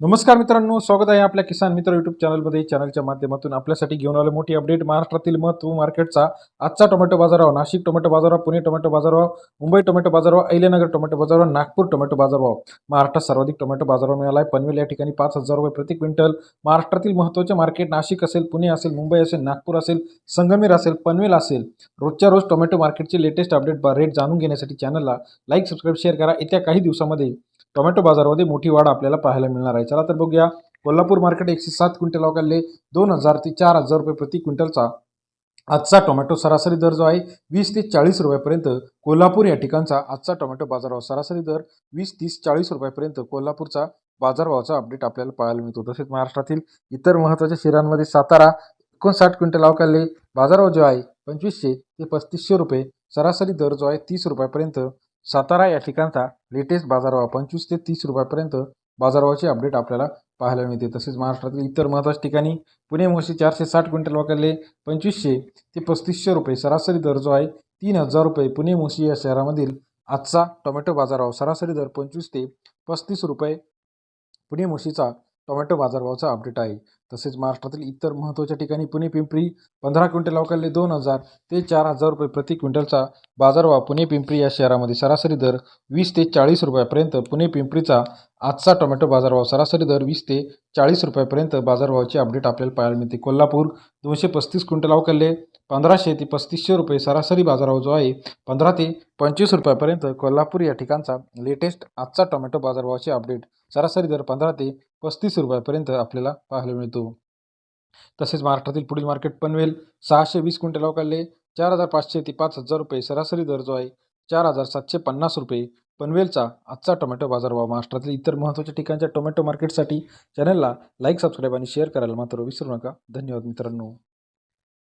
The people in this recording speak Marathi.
नमस्कार मित्रांनो स्वागत आहे आपल्या किसान मित्र युट्यूब चॅनलमध्ये चॅनलच्या माध्यमातून आपल्यासाठी घेऊन आलो मोठी अपडेट महाराष्ट्रातील महत्त्व मार्केटचा आजचा टोमॅटो बाजारभाव नाशिक टोमॅटो बाजारभाव पुणे टोमॅटो बाजारभाव मुंबई टोमॅटो बाजारभाव अहिल्यानगर टोमॅटो बाजारभाव नागपूर टोमॅटो बाजारभाव. महाराष्ट्रात सर्वाधिक टोमॅटो बाजारभाव मिळाला आहे पनवेल या ठिकाणी पाच हजार रुपये प्रति क्विंटल. महाराष्ट्रातील महत्त्वाचे मार्केट नाशिक असेल पुणे असेल मुंबई असेल नागपूर असेल संगमेर असेल पनवेल असेल. रोजच्या रोज टोमॅटो मार्केटचे लेटेस्ट अपडेट रेट जाणून घेण्यासाठी चॅनलला लाईक सबस्क्राईब शेअर करा. येत्या काही दिवसामध्ये टोमॅटो बाजारामध्ये मोठी वाढ आपल्याला पाहायला मिळणार आहे. चला तर बघूया. कोल्हापूर मार्केट एकशे सात क्विंटल अवकाले दोन हजार ते चार हजार रुपये प्रति क्विंटलचा आजचा टोमॅटो सरासरी दर जो आहे वीस ते चाळीस रुपयापर्यंत कोल्हापूर या ठिकाणचा आजचा टोमॅटो बाजारभाव सरासरी दर वीस तीस चाळीस रुपयापर्यंत कोल्हापूरचा बाजारभावाचा अपडेट आपल्याला पाहायला मिळतो. तसेच महाराष्ट्रातील इतर महत्त्वाच्या शहरांमध्ये सातारा एकोणसाठ क्विंटल अवकाले बाजारभाव जो आहे पंचवीसशे ते पस्तीसशे रुपये. सरासरी दर जो आहे तीस रुपयापर्यंत सातारा या ठिकाणचा लेटेस्ट बाजारभाव पंचवीस ते तीस रुपयापर्यंत बाजारभावाची अपडेट आपल्याला पाहायला मिळते. तसेच महाराष्ट्रातील इतर महत्त्वाच्या ठिकाणी पुणे मोशी चारशे साठ क्विंटल वाकडले पंचवीसशे ते पस्तीसशे रुपये सरासरी दर जो आहे तीन हजार रुपये. पुणे मोशी या शहरामधील आजचा टोमॅटो बाजारभाव सरासरी दर पंचवीस ते पस्तीस रुपये. पुणे मोशीचा टोमॅटो बाजारभावाचा अपडेट आहे. तसेच महाराष्ट्रातील इतर महत्त्वाच्या ठिकाणी पुणे पिंपरी पंधरा क्विंटल अवकाले दोन हजार ते चार हजार रुपये प्रति क्विंटलचा बाजारभाव पुणे पिंपरी या शहरामध्ये सरासरी दर वीस ते चाळीस रुपयापर्यंत पुणे पिंपरीचा आजचा टोमॅटो बाजारभाव सरासरी दर वीस ते चाळीस रुपयापर्यंत बाजारभावाची अपडेट आपल्याला पाहायला मिळते. कोल्हापूर दोनशे पस्तीस क्विंटल अवकाले पंधराशे ते पस्तीसशे रुपये सरासरी बाजारभाव जो आहे पंधरा ते पंचवीस रुपयापर्यंत कोल्हापूर या ठिकाणचा लेटेस्ट आजचा टोमॅटो बाजारभावाचे अपडेट सरासरी दर पंधरा ते पस्तीस रुपयापर्यंत आपल्याला पाहायला मिळतो. तसेच महाराष्ट्रातील पुढील मार्केट पनवेल सहाशे वीस क्विंटल अवकाळले चार हजार पाचशे ते पाच हजार रुपये सरासरी दर जो आहे चार हजार सातशे पन्नास रुपये. पनवेलचा आजचा टोमॅटो बाजारभाव महाराष्ट्रातील इतर महत्त्वाच्या ठिकाणच्या टोमॅटो मार्केटसाठी चॅनलला लाईक सबस्क्राईब आणि शेअर करायला मात्र विसरू नका. धन्यवाद मित्रांनो.